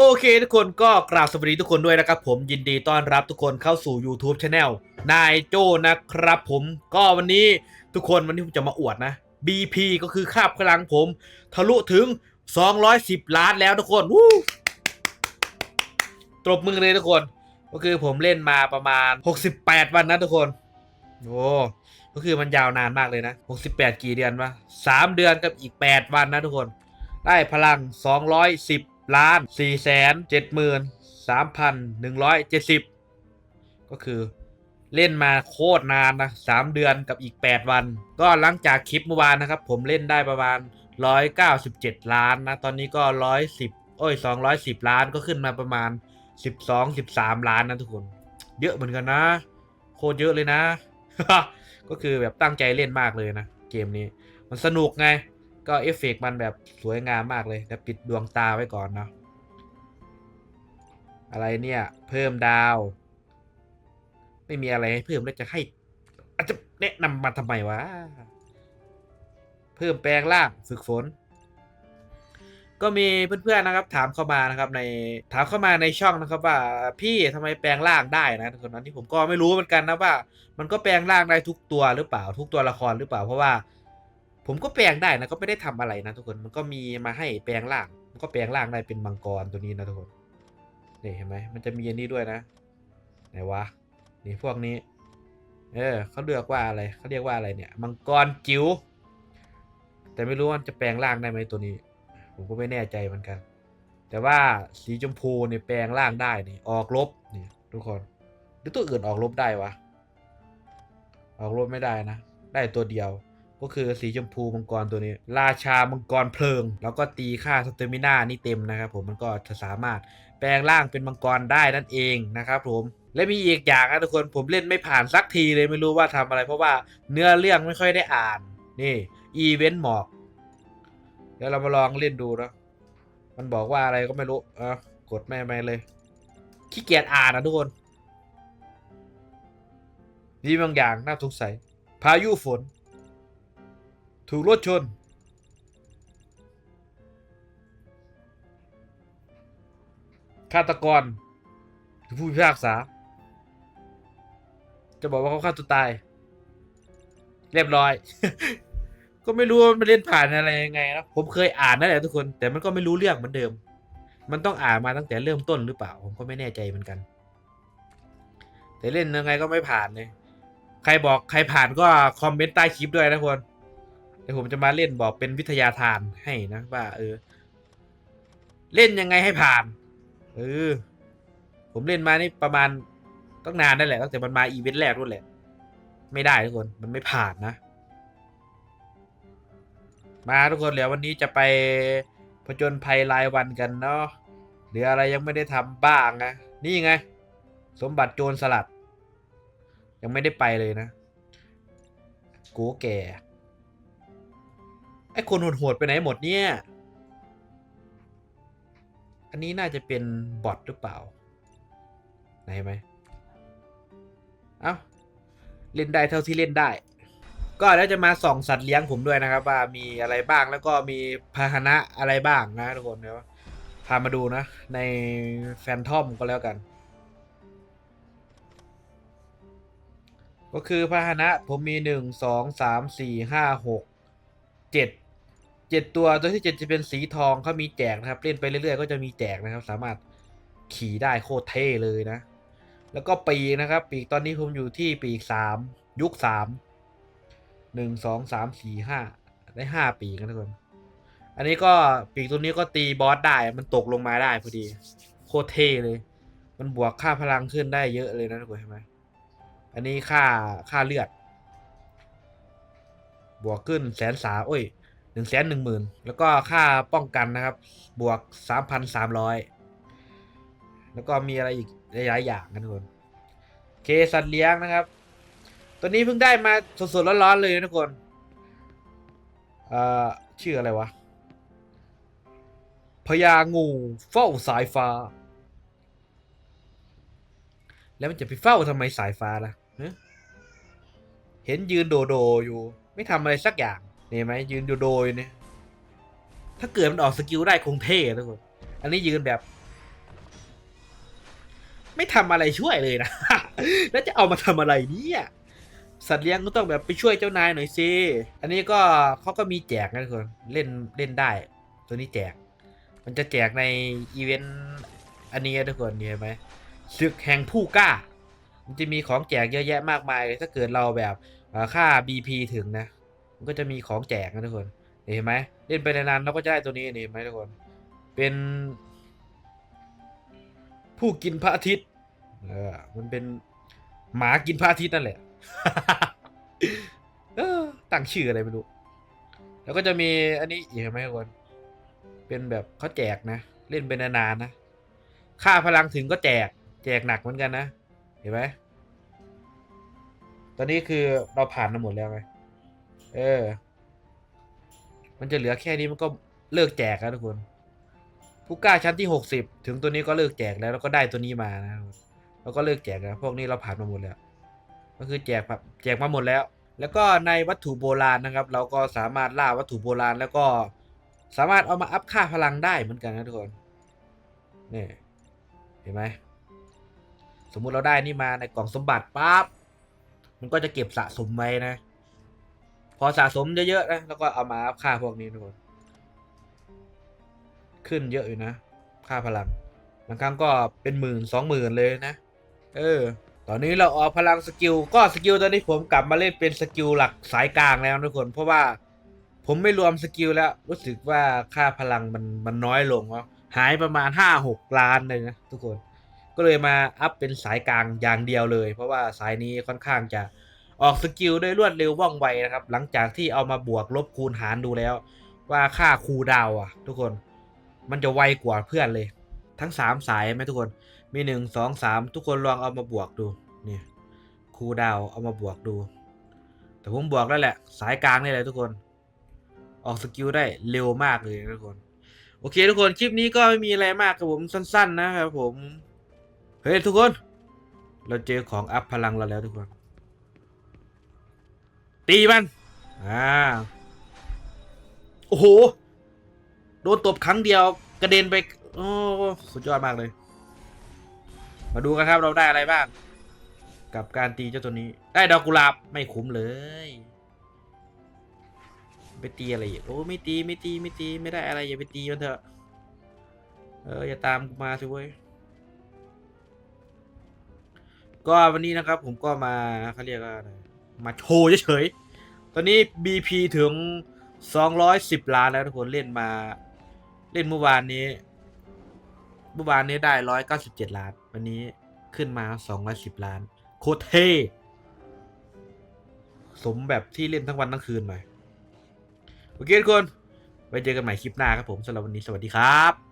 โอเคทุกคนก็กราบสวัสดีทุกคนด้วยนะครับผมยินดีต้อนรับทุกคนเข้าสู่ YouTube Channel นายโจนะครับผมก็วันนี้ทุกคนวันนี้ผมจะมาอวดนะ BP ก็คือคาบพลังผม ทะลุถึง 210 ล้านแล้วทุกคนวู้ตบมือเลยทุกคน ก็คือผมเล่นมาประมาณ 68 วันนะทุกคนโอ้ก็คือมันยาวนานมากเลยนะ 68 กี่เดือนวะ3เดือนกับอีก 8 วันนะทุกคน ได้พลัง 210 ล้าน4 7 3 1 7 0ก็คือเล่นมาโคตรนานนะ3เดือนกับอีก 8 วัน ก็หลังจากคลิปเมื่อวานนะครับ ผมเล่นได้ประมาณ 197 ล้านนะ ตอนนี้ก็ 110 โอ้ย 210 ล้านก็ขึ้นมาประมาณ 12 13 ล้านนะทุกคน เยอะเหมือนกันนะ โคตรเยอะเลยนะ ก็คือแบบตั้งใจเล่นมากเลยนะ เกมนี้ มันสนุกไง ก็เอฟเฟกต์มันแบบสวยงามมากเลยแต่ปิดดวงตาไว้ก่อนเนาะอะไรเนี่ย เพิ่มดาว ไม่มีอะไรให้เพิ่มแล้วจะให้อาจจะแนะนำมาทำไมวะ เพิ่มแปลงร่างฝึกฝน ก็มีเพื่อนๆนะครับ ถามเข้ามานะครับในถามเข้ามาในช่องนะครับว่า พี่ทำไมแปลงร่างได้นะตอนนั้นที่ผมก็ไม่รู้เหมือนกันนะว่า มันก็แปลงร่างได้ทุกตัวหรือเปล่าทุกตัวละครหรือเปล่าเพราะว่า ผมก็แปลงได้นะก็ไม่ได้ทำอะไรนะทุกคนมันก็มีมาให้แปลงร่าง มันก็แปลงร่างได้เป็นมังกรตัวนี้นะทุกคนนี่เห็นไหมมันจะมีอันนี้ด้วยนะไหนวะนี่พวกนี้ เออเขาเรียกว่าอะไรเขาเรียกว่าอะไรเนี่ย มังกรจิ๋วแต่ไม่รู้ว่าจะแปลงร่างได้ไหมตัวนี้ ผมก็ไม่แน่ใจเหมือนกัน แต่ว่าสีชมพูเนี่ยแปลงร่างได้นี่ออกลบนี่ทุกคนหรือตัวอื่นออกลบได้วะออกลบไม่ได้นะ ได้ตัวเดียว ก็คือสีชมพูมังกรตัวนี้ ราชามังกรเพลิง แล้วก็ตีค่าสเตมิน่านี่เต็มนะครับผมมันก็จะสามารถแปลงร่างเป็นมังกรได้นั่นเองนะครับผมและมีอีกอย่างนะทุกคนผมเล่นไม่ผ่านสักทีเลยไม่รู้ว่าทำอะไร เพราะว่าเนื้อเรื่องไม่ค่อยได้อ่านนี่อีเวนต์หมอกเดี๋ยวเรามาลองเล่นดูนะมันบอกว่าอะไรก็ไม่รู้เออกดไม่ไม่เลยขี้เกียจอ่านนะทุกคนมีบางอย่างน่าสงสัย พายุฝน ถูกรถชน ฆาตกรหรือผู้พิพากษา จะบอกว่าเขาฆ่าตัวตาย เรียบร้อย ก็ไม่รู้ว่ามันเล่นผ่านอะไรยังไงนะผมเคยอ่านนั่นแหละทุกคน แต่มันก็ไม่รู้เรื่องเหมือนเดิม มันต้องอ่านมาตั้งแต่เริ่มต้นหรือเปล่า ผมก็ไม่แน่ใจเหมือนกัน แต่เล่นยังไงก็ไม่ผ่านเลย ใครบอกใครผ่านก็คอมเมนต์ใต้คลิปด้วยนะทุกคน ดี๋ยวผมจะมาเล่นบอกเป็นวิทยาทานให้นะว่าเออ เล่นยังไงให้ผ่าน เออ ผมเล่นมานี่ประมาณต้องนานนั่นแหละตั้งแต่มันมาอีเวนต์แรกนู่นแหละ ไม่ได้ทุกคนมันไม่ผ่านนะ มาทุกคนเดี๋ยววันนี้จะไปผจญภัยรายวันกันเนาะหรืออะไรยังไม่ได้ทำบ้างนะนี่ไง สมบัติโจรสลัด ยังไม่ได้ไปเลยนะกูแก่ ไอ้คนโหดๆไปไหนหมดเนี่ย อันนี้น่าจะเป็นบอทหรือเปล่า ไหนไหม เอ้า เล่นได้เท่าที่เล่นได้ ก็แล้วจะมาส่องสัตว์เลี้ยงผมด้วยนะครับ ว่ามีอะไรบ้างแล้วก็มีพาหนะอะไรบ้างนะทุกคนเดี๋ยวพามาดูนะ ในแฟนทอมก็แล้วกัน ก็คือพาหนะผมมีหนึ่งสองสามสี่ห้าหก เจ็ดเจ็ดตัวตัวที่เจ็ดจะเป็นสีทองเขามีแจกนะครับ เล่นไปเรื่อยๆ ก็จะมีแจกนะครับ สามารถขี่ได้โคตรเท่เลยนะ แล้วก็ปีกนะครับ ปีกตอนนี้ผมอยู่ที่ปีกสามยุคสามหนึ่งสองสามสี่ห้าได้ห้าปีกนะทุกคน อันนี้ก็ปีกตัวนี้ก็ตีบอสได้มันตกลงมาได้พอดี โคตรเท่เลย มันบวกค่าพลังขึ้นได้เยอะเลยนะทุกคนเห็นไหมอันนี้ค่าค่าเลือด บวกขึ้นแสนสาโอ้ยหนึ่งแสนหนึ่งหมื่นแล้วก็ค่าป้องกันนะครับ บวกสามพันสามร้อยแล้วก็มีอะไรอีกหลายๆอย่างนทุกคนเคสัตว์เลี้ยงนะครับ ตัวนี้เพิ่งได้มาสดๆร้อนๆเลยนะทุกคนเอ่อชื่ออะไรวะพญางูเฝ้าสายฟ้า แล้วมันจะไปเฝ้าทำไมสายฟ้าล่ะฮะเห็นยืนโดโดอยู่ ไม่ทำอะไรสักอย่างเนี่ไหมยืนโดโดยเนี่ยถ้าเกิดมันออกสกิลได้คงเท่ทุกคนอันนี้ยืนแบบ ไม่ทำอะไรช่วยเลยนะ แล้วจะเอามาทำอะไรเนี่ยสัตว์เลี้ยงก็ต้องแบบไปช่วยเจ้านายหน่อยสิอันนี้ก็เขาก็มีแจกนะทุกคนเล่นเล่นได้ ตัวนี้แจก มันจะแจกในอีเวนต์อันนี้นะทุกคนเห็นไหมศึกแห่งผู้กล้า มันจะมีของแจกเยอะแยะมากมายถ้าเกิดเราแบบ ค่า BP ถึงนะ มันก็จะมีของแจกนะทุกคน เห็นไหมเล่นไปนานๆเราก็จะได้ตัวนี้เห็นไหมทุกคน เป็น ผู้กินพระอาทิตย์เออมันเป็นหมากินพระอาทิตย์นั่นแหละเออตั้งชื่ออะไรไม่รู้ แล้วก็จะมีอันนี้อีกเห็นไหมทุกคน เป็นแบบเขาแจกนะ เล่นเป็นนานๆนะ ค่าพลังถึงก็แจก แจกหนักเหมือนกันนะ เห็นไหม ตอนนี้คือเราผ่านมาหมดแล้วไงเออ มันจะเหลือแค่นี้มันก็เลิกแจกแล้วทุกคนผู้กล้าชั้นที่หกสิบถึงตัวนี้ก็เลิกแจกแล้วแล้วก็ได้ตัวนี้มานะแล้วก็เลิกแจกแล้วพวกนี้เราผ่านมาหมดแล้ว ก็คือแจกแบบแจกมาหมดแล้ว แล้วก็ในวัตถุโบราณนะครับ เราก็สามารถล่าวัตถุโบราณ แล้วก็สามารถเอามาอัพค่าพลังได้เหมือนกันนะทุกคนนี่เห็นไหมสมมุติเราได้นี่มาในกล่องสมบัติปั๊บ มันก็จะเก็บสะสมไว้นะ พอสะสมเยอะๆนะแล้วก็เอามาอัพค่าพวกนี้ทุกคนขึ้นเยอะอยู่นะ ค่าพลังบางครั้งก็เป็นหมื่นสองหมื่นเลยนะ เออ ตอนนี้เราออกพลังสกิล ก็สกิลตอนนี้ผมกลับมาเล่นเป็นสกิลหลักสายกลางแล้วทุกคน เพราะว่าผมไม่รวมสกิลแล้ว รู้สึกว่าค่าพลังมันมันน้อยลงแล้วหายประมาณห้าหกล้านเลยนะทุกคน ก็เลยมาอัพเป็นสายกลางอย่างเดียวเลย เพราะว่าสายนี้ค่อนข้างจะออกสกิลได้รวดเร็วว่องไวนะครับ หลังจากที่เอามาบวกลบคูณหารดูแล้ว ว่าค่าคูดาวอะ ทุกคนมันจะไวกว่าเพื่อนเลย ทั้งสามสายไหมทุกคนมีหนึ่งสองสามทุกคนลองเอามาบวกดูนี่คูดาวเอามาบวกดู แต่ผมบวกแล้วแหละ สายกลางนี่แหละทุกคน ออกสกิลได้เร็วมากเลยทุกคน โอเคทุกคนคลิปนี้ก็ไม่มีอะไรมากครับผมสั้น ๆ นะครับผม เฮ้ยทุกคน เราเจอของอัพพลังเราแล้วทุกคน ตีมัน อ่า โอ้โห โดนตบครั้งเดียว กระเด็นไป โอ้ สุดยอดมากเลย มาดูกันครับเราได้อะไรบ้าง กับการตีเจ้าตัวนี้ ได้ดอกกุหลาบไม่คุ้มเลยไปตีอะไรอีกโอ้ไม่ตีไม่ตีไม่ตีไม่ได้อะไรอย่าไปตีมันเถอะ เอออย่าตามกูมาสิเว้ย ก็วันนี้นะครับผมก็มาเขาเรียกว่าอะไรมาโชว์เฉยๆ ตอนนี้ BP ถึง 210 ล้านแล้วทุกคนเล่นมา เล่นเมื่อวานนี้ เมื่อวานนี้ได้ 197 ล้าน วันนี้ขึ้นมา 210 ล้าน โคตรเท่สมแบบที่เล่นทั้งวันทั้งคืนหน่อย โอเคทุกคน ไว้เจอกันใหม่คลิปหน้าครับผมสำหรับวันนี้สวัสดีครับ